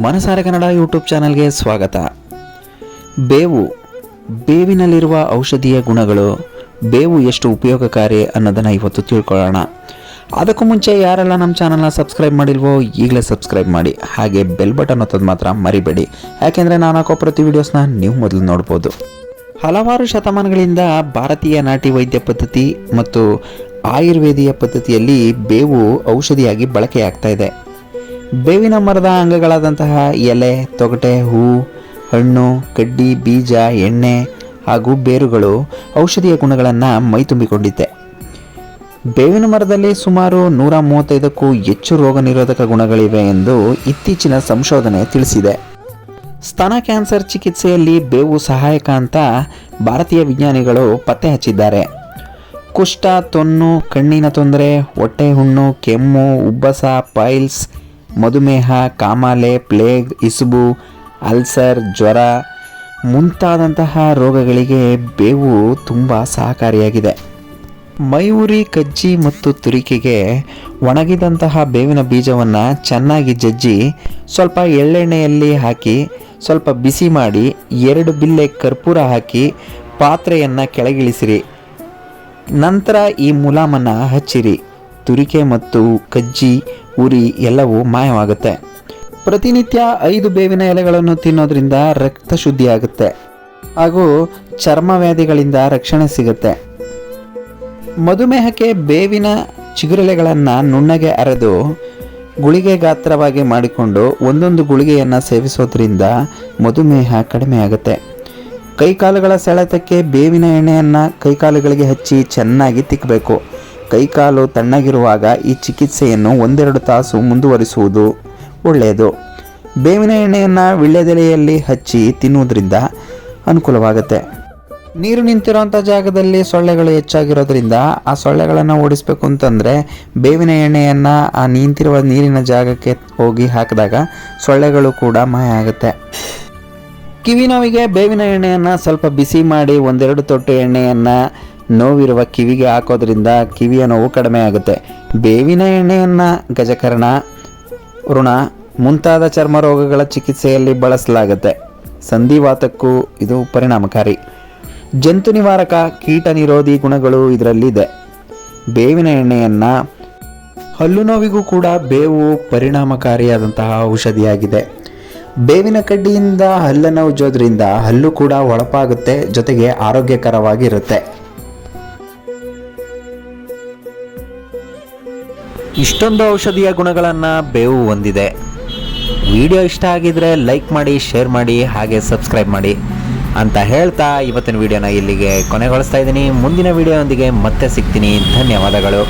ಮನಸಾರೆ ಕನ್ನಡ ಯೂಟ್ಯೂಬ್ ಚಾನಲ್ಗೆ ಸ್ವಾಗತ. ಬೇವು, ಬೇವಿನಲ್ಲಿರುವ ಔಷಧೀಯ ಗುಣಗಳು, ಬೇವು ಎಷ್ಟು ಉಪಯೋಗಕಾರಿ ಅನ್ನೋದನ್ನು ಇವತ್ತು ತಿಳ್ಕೊಳ್ಳೋಣ. ಅದಕ್ಕೂ ಮುಂಚೆ ಯಾರೆಲ್ಲ ನಮ್ಮ ಚಾನಲ್ನ ಸಬ್ಸ್ಕ್ರೈಬ್ ಮಾಡಿಲ್ವೋ ಈಗಲೇ ಸಬ್ಸ್ಕ್ರೈಬ್ ಮಾಡಿ. ಹಾಗೆ ಬೆಲ್ ಬಟನ್ ಒತ್ತೋದು ಮಾತ್ರ ಮರಿಬೇಡಿ. ಯಾಕೆಂದರೆ ನಾನು ಹಾಕೋ ಪ್ರತಿ ವಿಡಿಯೋಸ್ನ ನೀವು ಮೊದಲು ನೋಡ್ಬೋದು. ಹಲವಾರು ಶತಮಾನಗಳಿಂದ ಭಾರತೀಯ ನಾಟಿ ವೈದ್ಯ ಪದ್ಧತಿ ಮತ್ತು ಆಯುರ್ವೇದೀಯ ಪದ್ಧತಿಯಲ್ಲಿ ಬೇವು ಔಷಧಿಯಾಗಿ ಬಳಕೆಯಾಗ್ತಾ ಇದೆ. ಬೇವಿನ ಮರದ ಅಂಗಗಳಾದಂತಹ ಎಲೆ, ತೊಗಟೆ, ಹೂ, ಹಣ್ಣು, ಕಡ್ಡಿ, ಬೀಜ, ಎಣ್ಣೆ ಹಾಗೂ ಬೇರುಗಳು ಔಷಧೀಯ ಗುಣಗಳನ್ನು ಮೈತುಂಬಿಕೊಂಡಿದೆ ಬೇವಿನ ಮರದಲ್ಲಿ ಸುಮಾರು ನೂರ ಮೂವತ್ತೈದಕ್ಕೂ ಹೆಚ್ಚು ರೋಗ ನಿರೋಧಕ ಗುಣಗಳಿವೆ ಎಂದು ಇತ್ತೀಚಿನ ಸಂಶೋಧನೆ ತಿಳಿಸಿದೆ. ಸ್ತನ ಕ್ಯಾನ್ಸರ್ ಚಿಕಿತ್ಸೆಯಲ್ಲಿ ಬೇವು ಸಹಾಯಕ ಅಂತ ಭಾರತೀಯ ವಿಜ್ಞಾನಿಗಳು ಪತ್ತೆ ಹಚ್ಚಿದ್ದಾರೆ. ಕುಷ್ಠ, ತೊನ್ನು, ಕಣ್ಣಿನ ತೊಂದರೆ, ಹೊಟ್ಟೆ, ಹುಣ್ಣು, ಕೆಮ್ಮು, ಉಬ್ಬಸ, ಪೈಲ್ಸ್ ಮಧುಮೇಹ, ಕಾಮಾಲೆ, ಪ್ಲೇಗ್, ಇಸುಬು, ಅಲ್ಸರ್, ಜ್ವರ ಮುಂತಾದಂತಹ ರೋಗಗಳಿಗೆ ಬೇವು ತುಂಬ ಸಹಕಾರಿಯಾಗಿದೆ. ಮೈಯೂರಿ ಕಜ್ಜಿ ಮತ್ತು ತುರಿಕೆಗೆ ಒಣಗಿದಂತಹ ಬೇವಿನ ಬೀಜವನ್ನು ಚೆನ್ನಾಗಿ ಜಜ್ಜಿ ಸ್ವಲ್ಪ ಎಳ್ಳೆಣ್ಣೆಯಲ್ಲಿ ಹಾಕಿ, ಸ್ವಲ್ಪ ಬಿಸಿ ಮಾಡಿ ಎರಡು ಬಿಲ್ಲೆ ಕರ್ಪೂರ ಹಾಕಿ ಪಾತ್ರೆಯನ್ನು ಕೆಳಗಿಳಿಸಿರಿ. ನಂತರ ಈ ಮುಲಾಮನ್ನು ಹಚ್ಚಿರಿ. ತುರಿಕೆ ಮತ್ತು ಕಜ್ಜಿ, ಉರಿ ಎಲ್ಲವೂ ಮಾಯವಾಗುತ್ತೆ. ಪ್ರತಿನಿತ್ಯ ಐದು ಬೇವಿನ ಎಲೆಗಳನ್ನು ತಿನ್ನೋದ್ರಿಂದ ರಕ್ತ ಶುದ್ಧಿಯಾಗುತ್ತೆ. ಹಾಗೂ ಚರ್ಮ ವ್ಯಾಧಿಗಳಿಂದ ರಕ್ಷಣೆ ಸಿಗುತ್ತೆ. ಮಧುಮೇಹಕ್ಕೆ ಬೇವಿನ ಚಿಗುರೆಲೆಗಳನ್ನು ನುಣ್ಣಗೆ ಅರೆದು ಗುಳಿಗೆ ಗಾತ್ರವಾಗಿ ಮಾಡಿಕೊಂಡು ಒಂದೊಂದು ಗುಳಿಗೆಯನ್ನು ಸೇವಿಸೋದ್ರಿಂದ ಮಧುಮೇಹ ಕಡಿಮೆಯಾಗುತ್ತೆ. ಕೈಕಾಲುಗಳ ಸೆಳೆತಕ್ಕೆ ಬೇವಿನ ಎಣ್ಣೆಯನ್ನು ಕೈಕಾಲುಗಳಿಗೆ ಹಚ್ಚಿ ಚೆನ್ನಾಗಿ ತಿಕ್ಕಬೇಕು ಕೈಕಾಲು ತಣ್ಣಗಿರುವಾಗ ಈ ಚಿಕಿತ್ಸೆಯನ್ನು ಒಂದೆರಡು ತಾಸು ಮುಂದುವರಿಸುವುದು ಒಳ್ಳೆಯದು. ಬೇವಿನ ಎಣ್ಣೆಯನ್ನು ವಿಳ್ಯದೆಲೆಯಲ್ಲಿ ಹಚ್ಚಿ ತಿನ್ನುವುದರಿಂದ ಅನುಕೂಲವಾಗುತ್ತೆ. ನೀರು ನಿಂತಿರೋಂಥ ಜಾಗದಲ್ಲಿ ಸೊಳ್ಳೆಗಳು ಹೆಚ್ಚಾಗಿರೋದ್ರಿಂದ ಆ ಸೊಳ್ಳೆಗಳನ್ನು ಓಡಿಸಬೇಕು ಅಂತಂದರೆ ಬೇವಿನ ಎಣ್ಣೆಯನ್ನು ಆ ನಿಂತಿರುವ ನೀರಿನ ಜಾಗಕ್ಕೆ ಹೋಗಿ ಹಾಕಿದಾಗ ಸೊಳ್ಳೆಗಳು ಕೂಡ ಮಾಯ ಆಗುತ್ತೆ. ಕಿವಿ ನೋವಿಗೆ ಬೇವಿನ ಎಣ್ಣೆಯನ್ನು ಸ್ವಲ್ಪ ಬಿಸಿ ಮಾಡಿ ಒಂದೆರಡು ತೊಟ್ಟು ಎಣ್ಣೆಯನ್ನು ನೋವಿರುವ ಕಿವಿಗೆ ಹಾಕೋದ್ರಿಂದ ಕಿವಿಯ ನೋವು ಕಡಿಮೆ ಆಗುತ್ತೆ. ಬೇವಿನ ಎಣ್ಣೆಯನ್ನು ಗಜಕರ್ಣ, ಋಣ ಮುಂತಾದ ಚರ್ಮ ರೋಗಗಳ ಚಿಕಿತ್ಸೆಯಲ್ಲಿ ಬಳಸಲಾಗುತ್ತೆ. ಸಂಧಿವಾತಕ್ಕೂ ಇದು ಪರಿಣಾಮಕಾರಿ. ಜಂತು ನಿವಾರಕ ಕೀಟ ನಿರೋಧಿ ಗುಣಗಳು ಇದರಲ್ಲಿದೆ. ಬೇವಿನ ಎಣ್ಣೆಯನ್ನು ಹಲ್ಲು ನೋವಿಗೂ ಕೂಡ ಬೇವು ಪರಿಣಾಮಕಾರಿಯಾದಂತಹ ಔಷಧಿಯಾಗಿದೆ. ಬೇವಿನ ಕಡ್ಡಿಯಿಂದ ಹಲ್ಲನ್ನು ಉಜ್ಜೋದ್ರಿಂದ ಹಲ್ಲು ಕೂಡ ಹೊಳಪಾಗುತ್ತೆ, ಜೊತೆಗೆ ಆರೋಗ್ಯಕರವಾಗಿರುತ್ತೆ. ಇಷ್ಟೊಂದು ಔಷಧೀಯ ಗುಣಗಳನ್ನು ಬೇವು ಹೊಂದಿದೆ. ವಿಡಿಯೋ ಇಷ್ಟ ಆಗಿದ್ರೆ ಲೈಕ್ ಮಾಡಿ, ಶೇರ್ ಮಾಡಿ, ಹಾಗೆ ಸಬ್ಸ್ಕ್ರೈಬ್ ಮಾಡಿ ಅಂತ ಹೇಳ್ತಾ ಇವತ್ತಿನ ವಿಡಿಯೋನ ಇಲ್ಲಿಗೆ ಕೊನೆಗೊಳಿಸ್ತಾ ಇದ್ದೀನಿ. ಮುಂದಿನ ವಿಡಿಯೋದೊಂದಿಗೆ ಮತ್ತೆ ಸಿಗ್ತೀನಿ. ಧನ್ಯವಾದಗಳು.